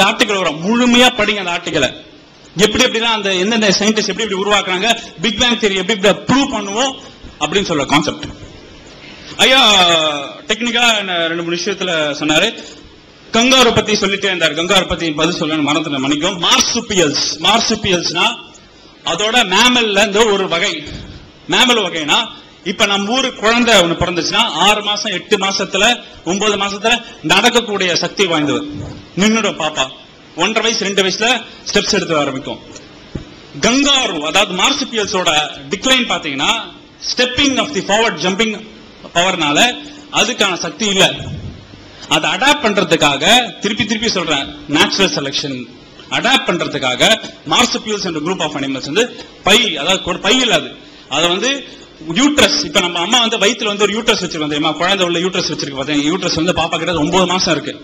Article வரும். முழுமையா படிங்க அந்த ஆர்டிகலை. எப்படி எப்படிலாம் அந்த எந்தெந்த சயின்டிஸ்ட் எப்படி எப்படி உருவாக்குறாங்க பிக் பேங் தியரி எப்படி எப்படி ப்ரூவ் பண்ணுவோம் அப்படின்னு சொல்ற கான்செப்ட் ஐயா டெக்னிக்கா ரெண்டு மூணு விஷயத்துல சொன்னாரு. கங்காரு பத்தி சொல்லிட்டே இருந்தார். கங்காரு பத்தி பதில் சொல்ல மறந்துட்ட மன்னிக்கும் மார்சுபியல்ஸ் மார்சுபியல்ஸ்னா அதோட மேமல்ல இருந்து ஒரு வகை. மேமல் வகைனா இப்ப நம்ம ஊரு குழந்தை ஒண்ணு பிறந்துச்சுன்னா ஆறு மாசம் எட்டு மாசத்துல ஒன்பது மாசத்துல நடக்கக்கூடிய சக்தி வாய்ந்தது நின்னுடும் பாப்பா. ஒன்றரை வயசு ரெண்டு வயசுல ஸ்டெப்ஸ் எடுத்து ஆரம்பிக்கும். கங்காரு அதாவது மார்சிபியல்ஸோட டிக்ளைன் பாத்தீங்கன்னா stepping off the forward jumping பவர்னால அதுக்கான சக்தி இல்ல. அதை அடாப்ட் பண்றதுக்காக திருப்பி திருப்பி சொல்றேன் நேச்சுரல் செலக்ஷன் அடாப்ட் பண்றதுக்காக மார்சிபியல்ஸ் என்ற குரூப் ஆஃப் அனிமல்ஸ் வந்து பை அதாவது பை இல்லாது. அதை வந்து யூட்ரஸ் இப்ப நம்ம அம்மா வந்து வயிற்றுல வந்து ஒரு யூட்ரஸ் வச்சிருக்கோம் தெரியுமா? குழந்தை உள்ள யூட்ரஸ் வச்சிருக்கு பாத்தீங்க யூட்ரஸ் வந்து பாப்பா கிட்ட ஒன்பது மாசம் இருக்கு.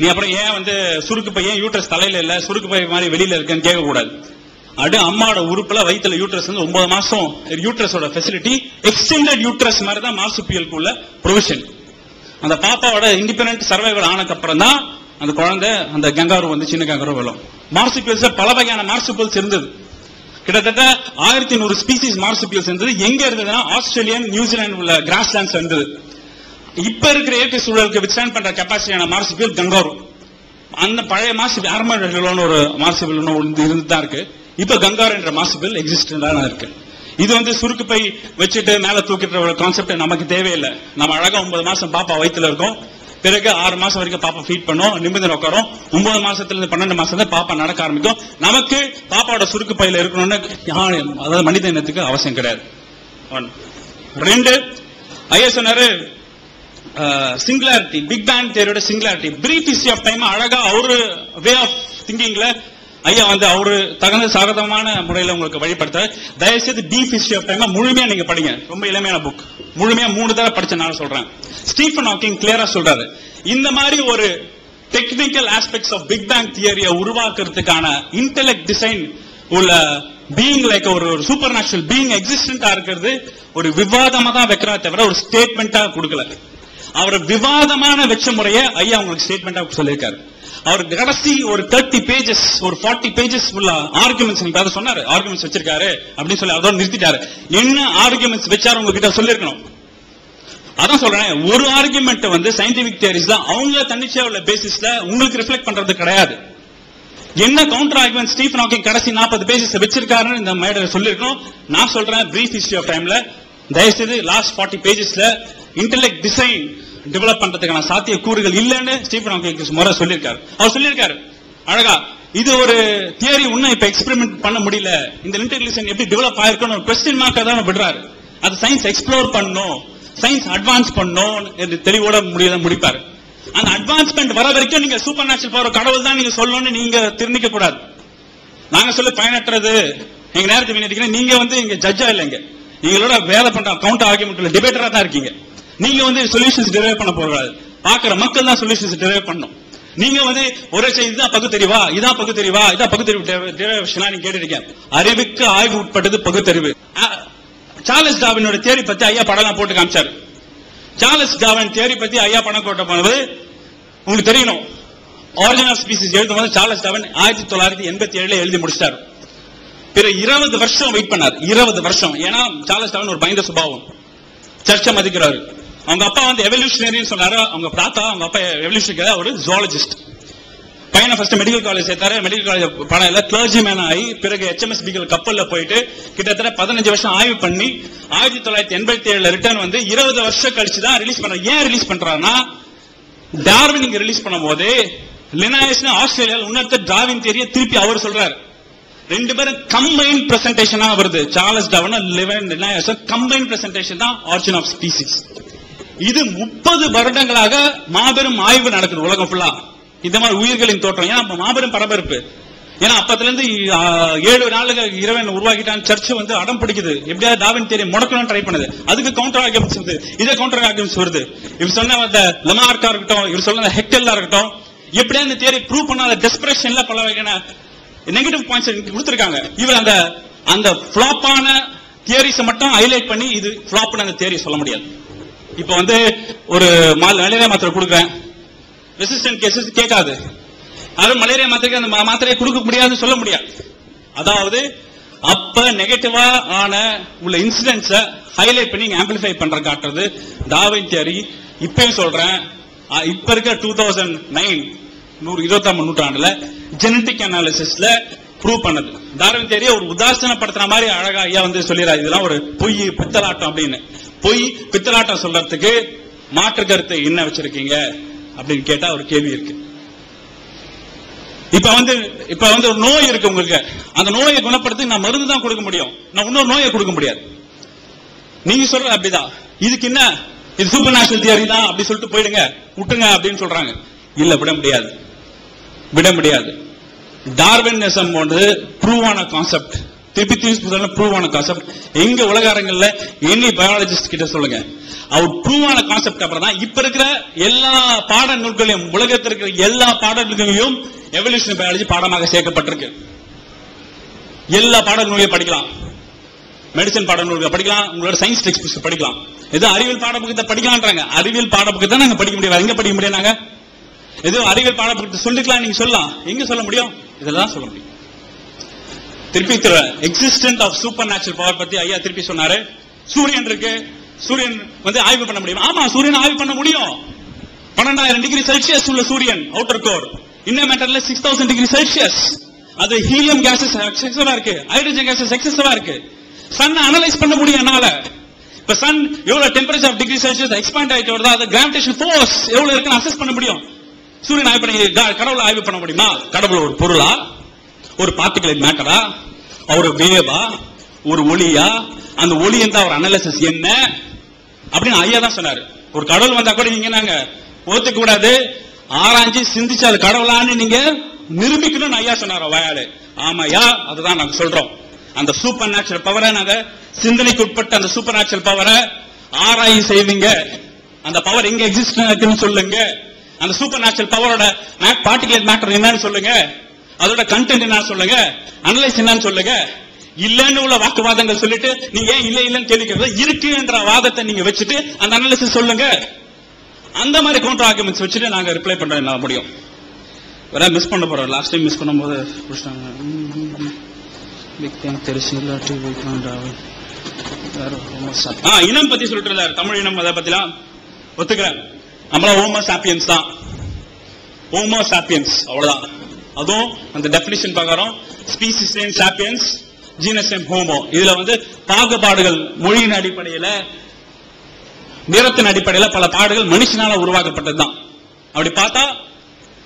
நீ அப்புறம் ஏன் வந்து சுருக்கு பையன் யூட்ரஸ் தலையில இல்ல? சுருக்கு பை மாதிரி வெளியில இருக்குன்னு கேட்கக்கூடாது. அப்படியே அடு அம்மாவோட உறுப்புல வயிற்றுல யூட்ரஸ் வந்து ஒன்பது மாசம் யூட்ரஸோட ஃபெசிலிட்டி எக்ஸ்டெண்டட் யூட்ரஸ் மாதிரி தான் மார்சுபியலுக்கு உள்ள ப்ரொவிஷன் அந்த பாப்பாவோட இண்டிபெண்டன்ட் சர்வைவல் ஆனக்கு அப்புறம் தான் அந்த குழந்தை அந்த கங்காரு வந்து சின்ன கங்காரு விழும் மார்சுபியல்ஸ் பல வகையான மார்சுபியல்ஸ் இருந்தது. கிட்டத்தட்ட ஆயிரத்தி நூறு ஸ்பீசிஸ் மார்சுபியல்ஸ் இருந்தது. எங்க இருந்ததுன்னா ஆஸ்திரேலியன் நியூசிலாந்து உள்ள கிராஸ்லாண்ட்ஸ் இருந்தது. இப்ப இருக்கிற இயற்கை சூழலுக்கு வித்ஸ்டாண்ட் பண்ற கெப்பாசிட்டியான மார்சுபியல் கங்காரு. அந்த பழைய மார்சிபிள் ஆர்மன் ஒரு மார்சிபிள் இருந்து தான் இருக்கு. இப்ப கங்கார் என்ற மார்சிபிள் எக்ஸிஸ்ட் இருக்கு. இது வந்து சுருக்கு பை வச்சுட்டு மேல தூக்கிட்டு கான்செப்ட் நமக்கு தேவையில்லை. நம்ம அழகா ஒன்பது மாசம் பாப்பா வயிற்றுல இருக்கோம். பிறகு ஆறு மாசம் வரைக்கும் பாப்பா ஃபீட் பண்ணும் நிமிந்து உட்காரும் ஒன்பது மாசத்துல இருந்து பன்னெண்டு மாசம் பாப்பா நடக்க ஆரம்பிக்கும். நமக்கு பாப்பாவோட சுருக்கு பையில இருக்கணும்னு அதாவது மனித இனத்துக்கு அவசியம் கிடையாது. ரெண்டு ஐயா சொன்னாரு singularity big bang தேரியோட singularity brief history of time அழகா அவரு வே ஆஃப் திங்கிங்ல ஐயா வந்து அவரு தகுந்த சாகதமான முறையில உங்களுக்கு வழிபடுத்த தயவுசெய்து பி ஹிஸ்டரி ஆஃப் டைம் முழுமையா நீங்க படிங்க. ரொம்ப இளமையான புக் முழுமையா மூணு தடவை படிச்சனால நான் சொல்றேன். ஸ்டீஃபன் ஹாக்கிங் கிளியரா சொல்றாரு. இந்த மாதிரி ஒரு technical aspects of big bang தியரியை உருவாக்குறதுக்கான இன்டெலெக்ட் டிசைன் உள்ள பீயிங் லைக் ஒரு சூப்பர் நேச்சுரல் பீயிங் எக்ஸிஸ்டண்டா இருக்கிறது ஒரு விவாதமா தான் வைக்கிறா தவிர ஒரு ஸ்டேட்மெண்டா கொடுக்கல. அவர் விவாதமான வெச்ச முறையை ஐயா உங்களுக்கு ஸ்டேட்மெண்டா சொல்லியிருக்காரு. அவர் கடைசி ஒரு தேர்ட்டி பேஜஸ் ஒரு ஃபார்ட்டி பேஜஸ் உள்ள ஆர்குமெண்ட்ஸ் நீங்க சொன்னாரு. ஆர்குமெண்ட்ஸ் வச்சிருக்காரு அப்படின்னு சொல்லி அதோட நிறுத்திட்டாரு. என்ன ஆர்குமெண்ட்ஸ் வச்சாரு உங்ககிட்ட சொல்லிருக்கணும் அதான் சொல்றேன். ஒரு ஆர்குமெண்ட் வந்து சயின்டிபிக் தியரிஸ் தான். அவங்க தன்னிச்சையா உள்ள பேசிஸ்ல உங்களுக்கு ரிஃப்ளெக்ட் பண்றது கிடையாது. என்ன கவுண்டர் ஆர்குமெண்ட் ஸ்டீஃபன் ஹாக்கிங் கடைசி நாற்பது பேஜஸ் வச்சிருக்காருன்னு இந்த மேடர் சொல்லிருக்கணும் நான் சொல்றேன் பிரீஃப் ஹிஸ்டரி ஆஃப் டைம்ல தயவுசெய்து லாஸ்ட் ஃபார்ட்டி பேஜஸ்ல இன்டெலெக்ட் டிசைன் டெவலப் பண்றதுக்கான சாத்திய கூறுகள் இல்லைன்னு ஸ்டீஃபன் ஹாக்கிங் முறை சொல்லியிருக்காரு. அவர் சொல்லியிருக்காரு. அழகா இது ஒரு தியரி இன்னும் இப்ப எக்ஸ்பெரிமெண்ட் பண்ண முடியல. இந்த இன்டெலிஜென்ஸ் எப்படி டெவலப் ஆயிருக்குன்னு ஒரு கொஸ்டின் மார்க் தான் விடுறாரு. அது சயின்ஸ் எக்ஸ்ப்ளோர் பண்ணும் சயின்ஸ் அட்வான்ஸ் பண்ணும் என்று தெளிவோட முடிய முடிப்பாரு. அந்த அட்வான்ஸ்மெண்ட் வர வரைக்கும் நீங்க சூப்பர் நேச்சுரல் பவர் கடவுள் தான் நீங்க சொல்லணும்னு நீங்க திருநிக்க கூடாது. நாங்க சொல்லி பயனற்றது எங்க நேரத்தை வீணடிக்கிறேன். நீங்க வந்து இங்க ஜட்ஜா இல்லைங்க. நீங்களோட வேலை பண்ற கவுண்ட் ஆர்குமெண்ட்ல டிபேட்டரா தான் இருக்கீங்க. நீங்க வந்து சொல்யூஷன்ஸ் டெரைவ் பண்ண போறாது பாக்குற மக்கள் தான் சொல்யூஷன்ஸ் டெரைவ் பண்ணணும் நீங்க வந்து ஒரே செய்தி தான் பகுத்தறிவா? இதான் பகுத்தறிவா? இதான் பகுத்தறிவு டெரிவேஷனா நீங்க கேட்டிருக்கீங்க. அறிவுக்கு ஆய்வு உட்பட்டது பகுத்தறிவு. சார்லஸ் டாவினோட தேரி பத்தி ஐயா படம்லாம் போட்டு காமிச்சாரு. சார்லஸ் டாவின் தேரி பத்தி ஐயா படம் போட்ட போனது உங்களுக்கு தெரியணும். ஆரிஜின் ஆஃப் ஸ்பீசிஸ் எழுதும் போது சார்லஸ் டாவின் ஆயிரத்தி தொள்ளாயிரத்தி எண்பத்தி ஏழுல எழுதி முடிச்சிட்டாரு. பிற இருபது வருஷம் வெயிட் பண்ணார். இருபது வருஷம். ஏன்னா சார்லஸ் டாவின் ஒரு பயந்த சுபாவம். சர்ச்சை மதிக்கிறாரு. அவங்க அப்பா வந்து எவல்யூஷனரின்னு சொன்னாரு. அவங்க தாத்தா அவங்க அப்பா எவல்யூஷனரி ஒரு ஜுவாலஜிஸ்ட் பையனை ஃபர்ஸ்ட் மெடிக்கல் காலேஜ் சேர்த்தாரு. மெடிக்கல் காலேஜ் பணம் இல்லை கிளர்ஜி மேன் ஆகி பிறகு ஹெச்எம்எஸ் பிகல் கப்பல்ல போயிட்டு கிட்டத்தட்ட பதினஞ்சு வருஷம் ஆய்வு பண்ணி ஆயிரத்தி தொள்ளாயிரத்தி எண்பத்தி ஏழுல ரிட்டர்ன் வந்து இருபது வருஷம் கழிச்சு தான் ரிலீஸ் பண்றாரு. ஏன் ரிலீஸ் பண்றாருன்னா டார்வின் இங்க ரிலீஸ் பண்ணும்போது லினாயஸ் ஆஸ்திரேலியாவில் இன்னொருத்தர் டார்வின் தேரிய திருப்பி அவர் சொல்றாரு. ரெண்டு பேரும் கம்பைன் பிரசன்டேஷனா வருது. சார்லஸ் டார்வின் லிவன் லினாயஸ் கம்பைன் பிரசன்டேஷன் தான் ஆர்ஜின் ஆஃப் ஸ்பீசிஸ் இது முப்பது வருடங்களாக மாபெரும் ஆய்வு நடக்குது உலகம் ஃபுல்லா இந்த மாதிரி உயிர்களின் தோற்றம். ஏன்னா மாபெரும் பரபரப்பு. ஏன்னா அப்பத்துல இருந்து ஏழு நாளுக்கு இறைவன் உருவாக்கிட்டான் சர்ச் வந்து அடம் பிடிக்குது. எப்படியாவது டாவின் தேரி முடக்கணும்னு ட்ரை பண்ணுது. அதுக்கு கவுண்டர் ஆர்குமெண்ட்ஸ் வருது. இதே கவுண்டர் ஆர்குமெண்ட்ஸ் வருது. இவர் சொன்ன அந்த லெமார்க்கா இருக்கட்டும் இவர் சொன்ன ஹெக்டெல்லா இருக்கட்டும் எப்படியா இந்த தேரி ப்ரூவ் பண்ணாத டெஸ்பிரேஷன்ல பல வகையான நெகட்டிவ் பாயிண்ட்ஸ் கொடுத்துருக்காங்க. இவர் அந்த அந்த ஃபிளாப்பான தியரிஸை மட்டும் ஹைலைட் பண்ணி இது ஃபிளாப்னு அந்த தியரி சொல்ல முடியாது. இப்போ வந்து ஒரு மலேரியா மாத்திரை கொடுக்குறேன். ரெசிஸ்டன்ட் கேசஸ் கேட்காது. அது மலேரியா மாத்திரைக்கு அந்த மாத்திரையை கொடுக்க முடியாதுன்னு சொல்ல முடியாது. அதாவது அப்ப நெகட்டிவா ஆன உள்ள இன்சிடென்ட்ஸ ஹைலைட் பண்ணி ஆம்பிளிஃபை பண்ற காட்டுறது டாவின் தியரி. இப்பயும் சொல்றேன். இப்ப இருக்க டூ தௌசண்ட் நைன் நூறு இருபத்தாம் நூற்றாண்டுல ஜெனட்டிக் அனாலிசிஸ்ல ப்ரூவ் பண்ணது. டார்வின் தியரி ஒரு உதாசனப்படுத்துற மாதிரி அழகா ஐயா வந்து சொல்லிடுறாரு. இதெல்லாம் ஒரு பொய் பித்தலாட்டம் அப்படின்னு. பொய் பித்தலாட்டம் சொல்றதுக்கு மாற்று கருத்தை என்ன வச்சிருக்கீங்க அப்படின்னு கேட்டா ஒரு கேள்வி இருக்கு. இப்ப வந்து இப்ப வந்து ஒரு நோய் இருக்கு உங்களுக்கு. அந்த நோயை குணப்படுத்தி நான் மருந்து தான் கொடுக்க முடியும். நான் இன்னொரு நோயை கொடுக்க முடியாது. நீங்க சொல்ற அப்படிதான். இதுக்கு என்ன? இது சூப்பர் நேஷனல் தியரி தான் அப்படி சொல்லிட்டு போயிடுங்க. விட்டுங்க அப்படின்னு சொல்றாங்க. இல்ல விட முடியாது. விட முடியாது. டார்வினிசம் போன்றது ப்ரூவான கான்செப்ட் திருப்பி திருப்பி ப்ரூவ் ஆன கான்செப்ட் எங்க உலக அரங்கல்ல எனி பயாலஜிஸ்ட் கிட்ட சொல்லுங்க. அவர் ப்ரூவ் ஆன கான்செப்ட் அப்புறம் தான் இப்ப இருக்கிற எல்லா பாட நூல்களையும் உலகத்தில் இருக்கிற எல்லா பாட நூல்களையும் எவல்யூஷன் பயாலஜி பாடமாக சேர்க்கப்பட்டிருக்கு. எல்லா பாட நூலையும் படிக்கலாம். மெடிசன் பாட நூல்களை படிக்கலாம். உங்களோட சயின்ஸ் டெக்ஸ்ட் புக்ஸ் படிக்கலாம். ஏதோ அறிவியல் பாடப்புக்கத்தை படிக்கலான்றாங்க. அறிவியல் பாடப்புக்கத்தை நாங்க படிக்க முடியாது எங்க படிக்க முடியும் நாங்க? ஏதோ அறிவியல் பாடப்புக்கத்தை சொல்லிக்கலாம் நீங்க சொல்லலாம். எங்க சொல்ல முடியும்? இதெல்லாம் சொல்ல முடியும். திருப்பி existent of super natural power பத்தி ஐயா திருப்பி சொன்னாரு. சூரியன் இருக்கு. சூரியன் வந்து ஆய்வு பண்ண முடியும்? ஆமா சூரியன் ஆய்வு பண்ண முடியும். பன்னெண்டாயிரம் டிகிரி செல்சியஸ் உள்ள சூரியன் அவுட்டர் கோர் இன்னும் மேட்டர்ல சிக்ஸ் தௌசண்ட் டிகிரி செல்சியஸ் அது ஹீலியம் கேசஸ் எக்ஸசிவா இருக்கு. ஹைட்ரஜன் கேசஸ் எக்ஸசிவா இருக்கு. சன் அனலைஸ் பண்ண முடியும் என்னால. இப்ப சன் எவ்வளவு temperature of degree Celsius expand ஆயிட்டு வருதோ அது கிராவிடேஷன் ஃபோர்ஸ் எவ்வளவு இருக்குன்னு அசஸ் பண்ண முடியும். சூரியன் ஆய்வு பண்ணி கடவுளை ஆய்வு பண்ண முடியுமா? கடவுள் ஒரு பொருளா? ஒரு பார்ட்டிகுலர் மேட்டரா ஒரு வேவா? ஒரு ஒளியா? அந்த ஒளி எந்த அவர் அனாலிசிஸ் என்ன? அப்படின்னு ஐயா தான் சொன்னாரு. ஒரு கடவுள் வந்தா கூட நீங்க நாங்க ஒத்துக்க கூடாது. ஆராய்ஞ்சு சிந்திச்சு அது கடவுளான்னு நீங்க நிரூபிக்கணும்னு ஐயா சொன்னார் வாயாடு ஆமாயா அதுதான் நாங்க சொல்றோம். அந்த சூப்பர் நேச்சுரல் பவரை நாங்க சிந்தனைக்கு உட்பட்ட அந்த சூப்பர் நேச்சுரல் பவரை ஆராய்ச்சி செய்வீங்க. அந்த பவர் எங்க எக்ஸிஸ்ட் இருக்குன்னு சொல்லுங்க. அந்த சூப்பர் நேச்சுரல் பவரோட பார்ட்டிகுலர் மேட்டர் என்னன்னு சொல்லுங்க. அதோட கண்டென்ட் என்ன சொல்லுங்க? அனலைஸ் என்னன்னு சொல்லுங்க? இல்லன்னு உள்ள வாக்குவாதங்கள் சொல்லிட்டு நீங்க ஏன் இல்ல இல்லன்னு கேள்வி இருக்கு என்ற வாதத்தை நீங்க வச்சுட்டு அந்த அனாலிசிஸ் சொல்லுங்க. அந்த மாதிரி கவுண்டர் ஆர்குமெண்ட்ஸ் வச்சுட்டு நாங்க ரிப்ளை பண்ற முடியும். வேற மிஸ் பண்ண போறோம். லாஸ்ட் டைம் மிஸ் பண்ணும்போது புடிச்சிட்டாங்க. பிக் தேங்க் தெரிசு இல்லாட்டி ஆ இனம் பத்தி சொல்லிட்டு இருந்தாரு. தமிழ் இனம் அதை பத்திலாம் ஒத்துக்கிறேன் நம்மளா ஹோமோ சாப்பியன்ஸ் தான். ஹோமோ சாப்பியன்ஸ் அவ்வளவுதான். அதுவும் அந்த டெபினிஷன் பிரகாரம் species name sapiens genus name homo இதுல வந்து பாகுபாடுகள் மொழியின் அடிப்படையில நிறத்தின் அடிப்படையில பல பாடுகள் மனுஷனால உருவாக்கப்பட்டதுதான். அப்படி பார்த்தா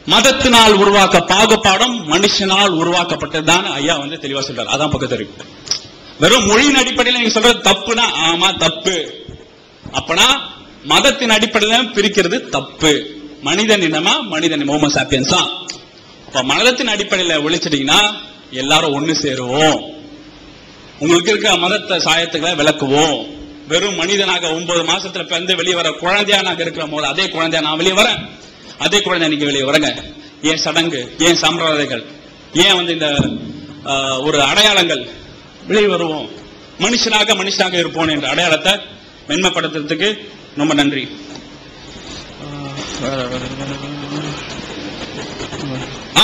மதத்தினால் உருவாக்க பாகுபாடும் மனுஷனால் உருவாக்கப்பட்டதுதான் ஐயா வந்து தெளிவா சொல்றாரு. அதான் பக்கத்தறிவு வெறும் மொழியின் அடிப்படையில நீங்க சொல்றது தப்புனா ஆமா தப்பு. அப்பனா மதத்தின் அடிப்படையில பிரிக்கிறது தப்பு. மனிதன் இனமா மனிதன் ஹோமோ சாப்பியன்ஸா இப்ப மதத்தின் அடிப்படையில ஒழிச்சிட்டீங்கன்னா எல்லாரும் ஒண்ணு சேருவோம் உங்களுக்கு இருக்க மதத்தை சாயத்துக்களை விளக்குவோம் வெறும் மனிதனாக ஒன்பது மாசத்துல பிறந்து வெளியே வர குழந்தையா நாங்க இருக்கிற போது அதே குழந்தையா நான் வெளியே வரேன் அதே குழந்தை நீங்க வெளியே வரங்க ஏன் சடங்கு ஏன் சம்பிரதாயங்கள் ஏன் வந்து இந்த ஒரு அடையாளங்கள் வெளியே வருவோம் மனுஷனாக மனுஷனாக இருப்போம் என்ற அடையாளத்தை மென்மைப்படுத்துறதுக்கு ரொம்ப நன்றி ஆ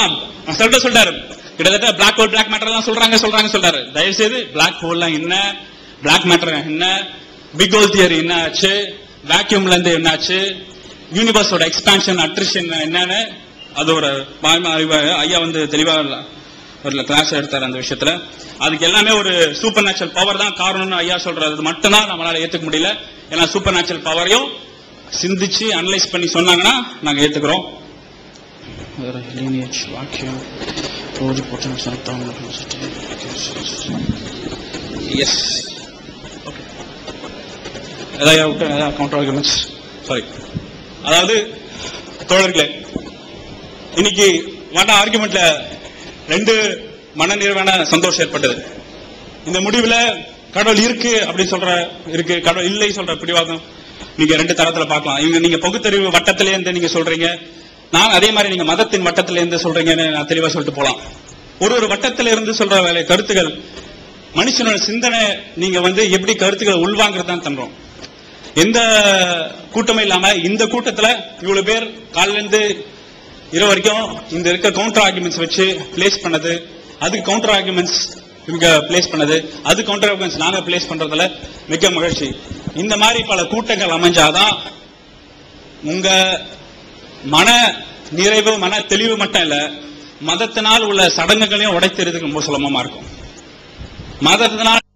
சொல்லிட்டு சொல்றாரு. கிட்டத்தட்ட பிளாக் ஹோல் பிளாக் மேட்டர் எல்லாம் சொல்றாங்க சொல்றாங்க சொல்றாரு. தயவு செய்து பிளாக் ஹோல்லாம் என்ன? பிளாக் மேட்டர் என்ன? பிக் ஹோல் தியரி என்ன ஆச்சு வேக்யூம்ல இருந்து என்ன ஆச்சு யூனிவர்ஸோட எக்ஸ்பான்ஷன் அட்ரிஷன் என்னன்னு அது ஒரு ஐயா வந்து தெளிவா ஒரு கிளாஸ் எடுத்தார் அந்த விஷயத்துல. அதுக்கு எல்லாமே ஒரு சூப்பர் நேச்சுரல் பவர் தான் காரணம்னு ஐயா சொல்றது மட்டும்தான் நம்மளால ஏத்துக்க முடியல. ஏன்னா சூப்பர் நேச்சுரல் பவரையும் சிந்திச்சு அனலைஸ் பண்ணி சொன்னாங்கன்னா நாங்க ஏத்துக்கிறோம். Era lineage, vacuum, pluripotence, and thermal yes okay ஏதாவது கவுண்டர் ஆர்குமெண்ட்ஸ் சாரி அதாவது தோழர்களே இன்னைக்கு வண்ண ஆர்குமெண்ட்ல ரெண்டு மனநிறைவான சந்தோஷம் ஏற்பட்டது இந்த முடிவில் கடவுள் இருக்கு அப்படின்னு சொல்ற இருக்கு கடவுள் இல்லை சொல்ற பிடிவாதம் நீங்க ரெண்டு தரத்துல பார்க்கலாம் இவங்க நீங்க பகுத்தறிவு வட்டத்திலே இருந்து நீங்க சொல்றீங்க நான் அதே மாதிரி நீங்க மதத்தின் வட்டத்தில் இருந்து சொல்றீங்கன்னு நான் தெளிவா சொல்லிட்டு போலாம். ஒரு ஒரு வட்டத்தில இருந்து சொல்ற வேலை கருத்துக்கள் மனுஷனோட சிந்தனை நீங்க வந்து எப்படி கருத்துக்களை உள்வாங்கிறது தான் தன்றோம் எந்த கூட்டமும் இல்லாம இந்த கூட்டத்துல இவ்வளவு பேர் காலிலிருந்து இரவு வரைக்கும் இந்த இருக்க கவுண்டர் ஆர்குமெண்ட்ஸ் வச்சு பிளேஸ் பண்ணது அதுக்கு கவுண்டர் ஆர்குமெண்ட்ஸ் இவங்க பிளேஸ் பண்ணது அது கவுண்டர் ஆர்குமெண்ட்ஸ் நாங்க பிளேஸ் பண்றதுல மிக மகிழ்ச்சி. இந்த மாதிரி பல கூட்டங்கள் அமைஞ்சாதான் உங்க மன நிறைவு மன தெளிவு மட்டும் இல்ல மதத்தினால் உள்ள சடங்குகளையும் உடைத்திருக்கு ரொம்ப சுலபமா இருக்கும். மதத்தினால்